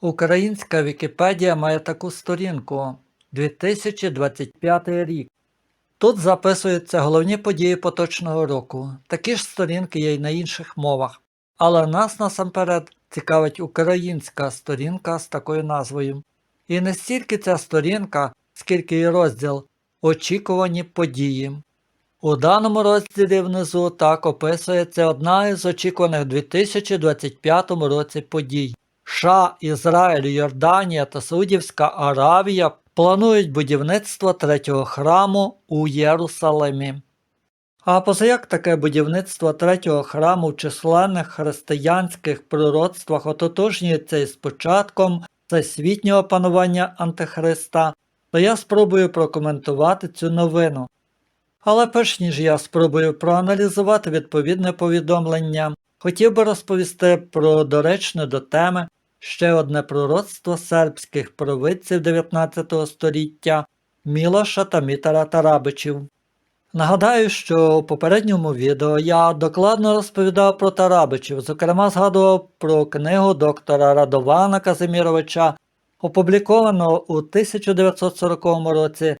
Українська Вікіпедія має таку сторінку 2025 рік. Тут записуються головні події поточного року. Такі ж сторінки є й на інших мовах. Але нас насамперед цікавить українська сторінка з такою назвою. І не стільки ця сторінка, скільки і розділ Очікувані події. У даному розділі внизу так описується одна із очікуваних у 2025 році подій. США, Ізраїль, Йорданія та Саудівська Аравія планують будівництво третього храму у Єрусалимі. А позаяк таке будівництво третього храму в численних християнських пророцтвах ототожнюється із початком всесвітнього панування Антихриста, то я спробую прокоментувати цю новину. Але перш ніж я спробую проаналізувати відповідне повідомлення, хотів би розповісти про доречне до теми ще одне пророцтво сербських провидців 19 століття Мілоша та Мітара Тарабичів. Нагадаю, що у попередньому відео я докладно розповідав про Тарабичів, зокрема згадував про книгу доктора Радована Казиміровича, опубліковану у 1940 році,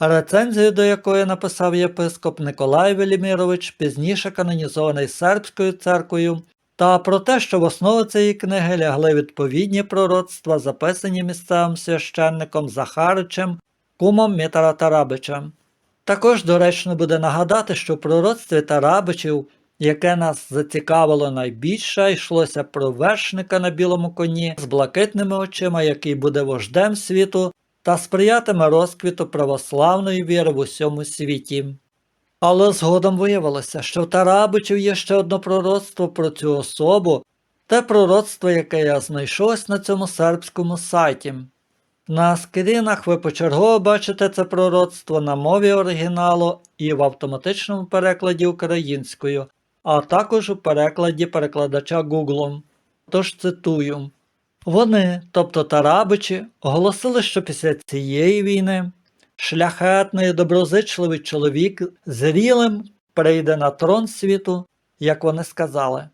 рецензію до якої написав єпископ Николай Велімірович, пізніше канонізований сербською церквою, та про те, що в основу цієї книги лягли відповідні пророцтва, записані місцевим священником Захаричем, кумом Мітара Тарабича. Також доречно буде нагадати, що в пророцтві Тарабичів, яке нас зацікавило найбільше, йшлося про вершника на білому коні з блакитними очима, який буде вождем світу та сприятиме розквіту православної віри в усьому світі. Але згодом виявилося, що в Тарабичів є ще одне пророцтво про цю особу, те пророцтво, яке я знайшов на цьому сербському сайті. На скрінах ви почергово бачите це пророцтво на мові оригіналу і в автоматичному перекладі українською, а також у перекладі перекладача Google. Тож цитую. Вони, тобто Тарабичі, оголосили, що після цієї війни шляхетний доброзичливий чоловік зрілим прийде на трон світу, як вони сказали.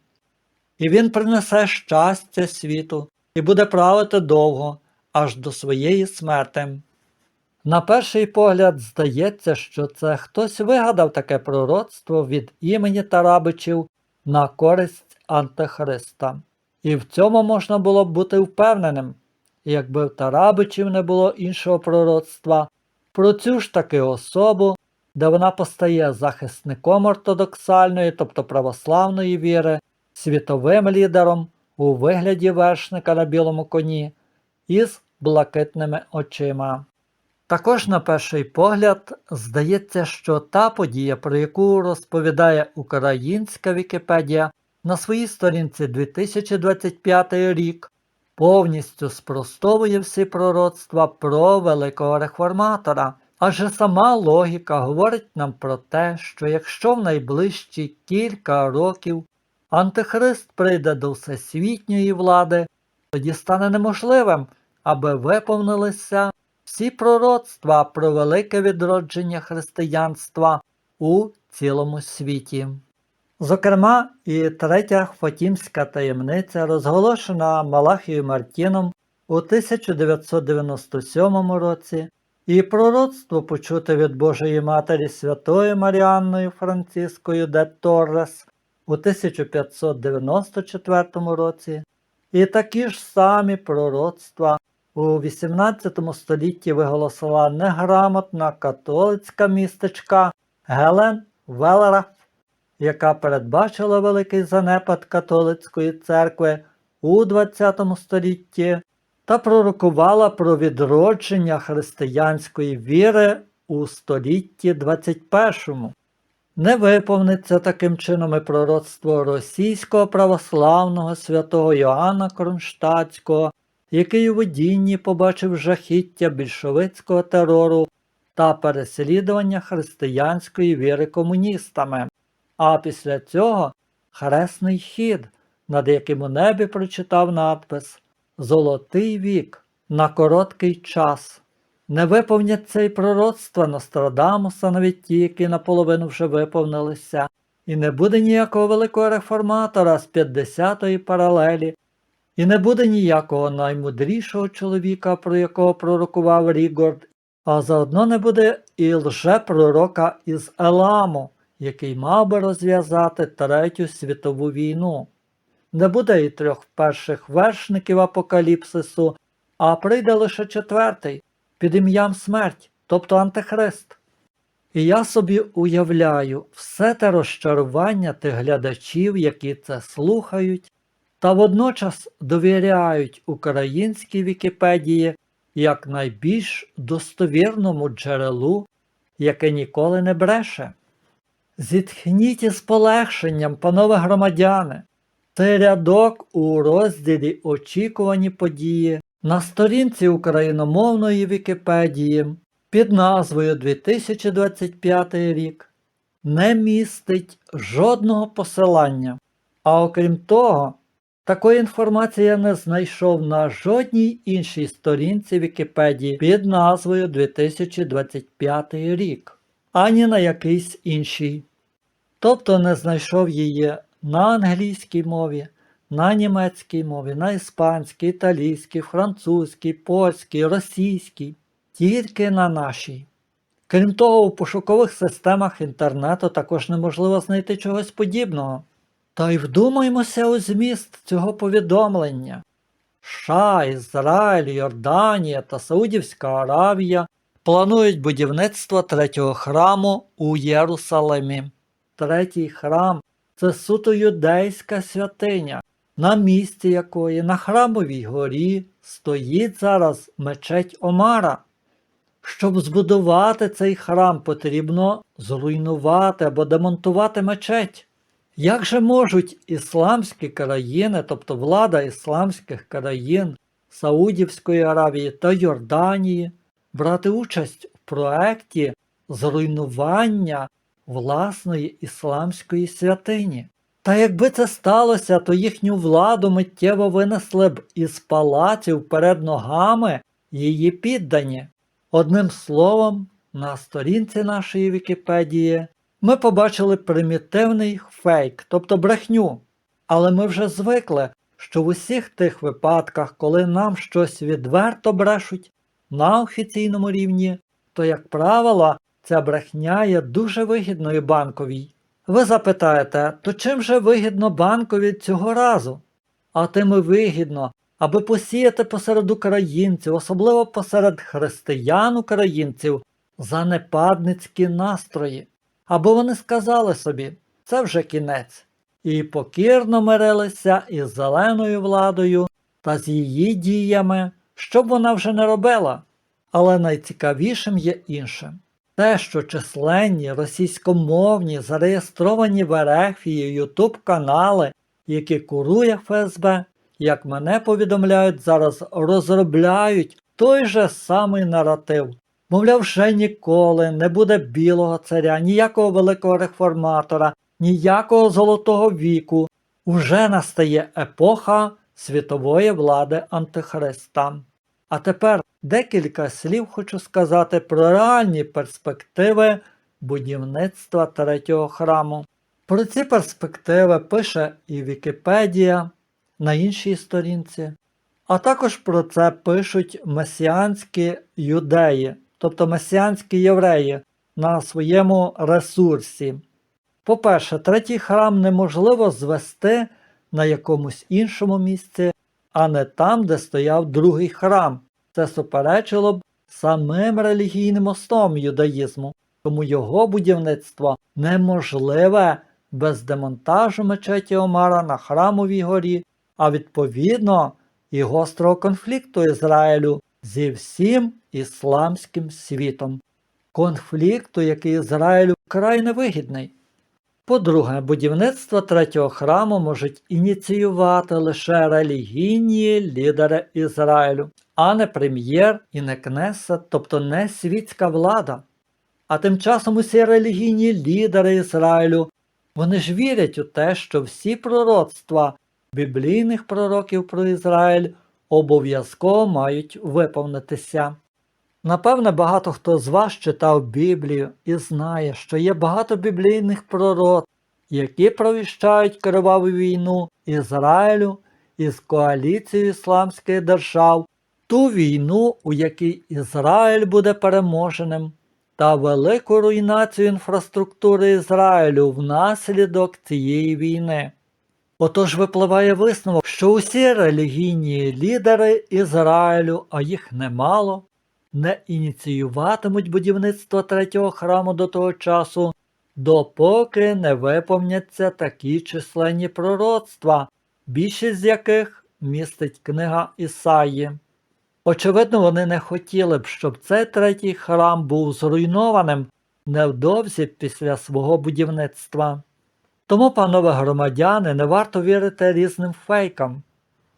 І він принесе щастя світу і буде правити довго, аж до своєї смерти. На перший погляд здається, що це хтось вигадав таке пророцтво від імені Тарабичів на користь Антихриста. І в цьому можна було б бути впевненим, якби в Тарабичів не було іншого пророцтва про цю ж таки особу, де вона постає захисником ортодоксальної, тобто православної віри, світовим лідером у вигляді вершника на білому коні із блакитними очима. Також, на перший погляд, здається, що та подія, про яку розповідає українська Вікіпедія на своїй сторінці 2025 рік, повністю спростовує всі пророцтва про великого реформатора. Адже сама логіка говорить нам про те, що якщо в найближчі кілька років Антихрист прийде до всесвітньої влади, тоді стане неможливим, аби виповнилися всі пророцтва про велике відродження християнства у цілому світі. Зокрема, і третя Фатімська таємниця, розголошена Малахією Мартіном у 1997 році, і пророцтво почуте від Божої Матері Святої Маріанною Францискою де Торрес у 1594 році, і такі ж самі пророцтва у 18 столітті виголосила неграмотна католицька містечка Гелен Велераф яка передбачила великий занепад католицької церкви у ХХ столітті та пророкувала про відродження християнської віри у столітті 21. Не виповниться таким чином і пророцтво російського православного святого Йоанна Кронштадтського, який у видінні побачив жахіття більшовицького терору та переслідування християнської віри комуністами а після цього хресний хід, над яким у небі прочитав надпис Золотий вік на короткий час. Не виповняться й пророцтва Нострадамуса, навіть ті, які наполовину вже виповнилися, і не буде ніякого великого реформатора з 50-ї паралелі, І не буде ніякого наймудрішого чоловіка, про якого пророкував Рігорд, а заодно не буде і лже-пророка із Еламу, який мав би розв'язати Третю світову війну. Не буде і трьох перших вершників апокаліпсису, а прийде лише четвертий під ім'ям смерть, тобто Антихрист. І я собі уявляю все те розчарування тих глядачів, які це слухають, та водночас довіряють українській Вікіпедії як найбільш достовірному джерелу, яке ніколи не бреше. Зітхніть із полегшенням, панове громадяни, цей рядок у розділі Очікувані події на сторінці україномовної Вікіпедії під назвою 2025 рік не містить жодного посилання. А окрім того, такої інформації я не знайшов на жодній іншій сторінці Вікіпедії під назвою 2025 рік, ані на якийсь іншій. Тобто не знайшов її на англійській мові, на німецькій мові, на іспанській, італійській, французькій, польській, російській, тільки на нашій. Крім того, у пошукових системах інтернету також неможливо знайти чогось подібного. Та й вдумаймося у зміст цього повідомлення. США, Ізраїль, Йорданія та Саудівська Аравія планують будівництво третього храму у Єрусалимі. Третій храм це суто юдейська святиня, на місці якої на храмовій горі стоїть зараз мечеть Омара. Щоб збудувати цей храм, потрібно зруйнувати або демонтувати мечеть. Як же можуть ісламські країни, тобто влада ісламських країн Саудівської Аравії та Йорданії, брати участь в проекті зруйнування власної ісламської святині? Та якби це сталося, то їхню владу миттєво винесли б із палаців перед ногами її піддані. Одним словом, на сторінці нашої Вікіпедії ми побачили примітивний фейк, тобто брехню. Але ми вже звикли, що в усіх тих випадках, коли нам щось відверто брешуть на офіційному рівні, то, як правило, ця брехня є дуже вигідною банковій. Ви запитаєте, то чим же вигідно банкові цього разу? А тим і вигідно, аби посіяти посеред українців, особливо посеред християн-українців, занепадницькі настрої. Або вони сказали собі, це вже кінець, і покірно мирилися із зеленою владою та з її діями, що б вона вже не робила. Але найцікавішим є інше. Те, що численні російськомовні зареєстровані в Ерефії Ютуб канали, які курує ФСБ, як мене повідомляють, зараз розробляють той же самий наратив. Мовляв, вже ніколи не буде білого царя, ніякого великого реформатора, ніякого золотого віку. Уже настає епоха світової влади Антихриста. А тепер декілька слів хочу сказати про реальні перспективи будівництва третього храму. Про ці перспективи пише і Вікіпедія на іншій сторінці, а також про це пишуть месіанські юдеї, тобто месіанські євреї на своєму ресурсі. По-перше, третій храм неможливо звести на якомусь іншому місці, а не там, де стояв другий храм. Це суперечило б самим релігійним основам юдаїзму, тому його будівництво неможливе без демонтажу мечеті Омара на храмовій горі, а відповідно і гострого конфлікту Ізраїлю зі всім ісламським світом. Конфлікту, який Ізраїлю вкрай невигідний. По-друге, будівництво третього храму можуть ініціювати лише релігійні лідери Ізраїлю, а не прем'єр і не кнесет, тобто не світська влада. А тим часом усі релігійні лідери Ізраїлю, вони ж вірять у те, що всі пророцтва біблійних пророків про Ізраїль обов'язково мають виповнитися. Напевне, багато хто з вас читав Біблію і знає, що є багато біблійних пророцтв, які провіщають криваву війну Ізраїлю із коаліцією ісламських держав, ту війну, у якій Ізраїль буде переможеним, та велику руйнацію інфраструктури Ізраїлю внаслідок цієї війни. Отож випливає висновок, що усі релігійні лідери Ізраїлю, а їх немало, не ініціюватимуть будівництво третього храму до того часу, допоки не виповняться такі численні пророцтва, більшість з яких містить книга Ісаї. Очевидно, вони не хотіли б, щоб цей третій храм був зруйнованим невдовзі після свого будівництва. Тому, панове громадяни, не варто вірити різним фейкам,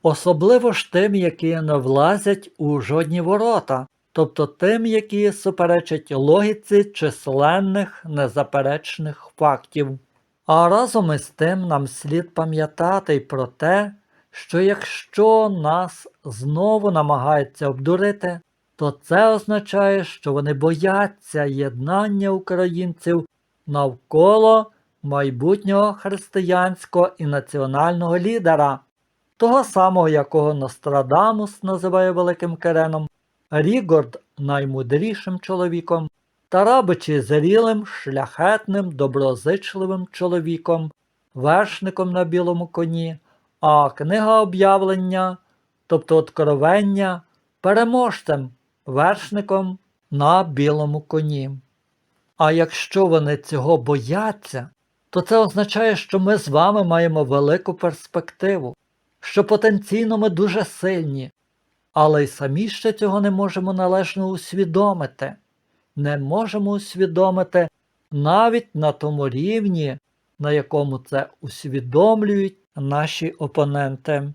особливо ж тим, які не влазять у жодні ворота, тобто тим, які суперечать логіці численних незаперечних фактів. А разом із тим нам слід пам'ятати й про те, що якщо нас знову намагаються обдурити, то це означає, що вони бояться єднання українців навколо майбутнього християнського і національного лідера, того самого, якого Нострадамус називає Великим Кереном, Рігорд наймудрішим чоловіком, Тарабичі зрілим, шляхетним, доброзичливим чоловіком, вершником на білому коні, а книга об'явлення, тобто откровення, переможцем, вершником на білому коні. А якщо вони цього бояться, то це означає, що ми з вами маємо велику перспективу, що потенційно ми дуже сильні, але й самі ще цього не можемо належно усвідомити. Не можемо усвідомити навіть на тому рівні, на якому це усвідомлюють наші опоненти.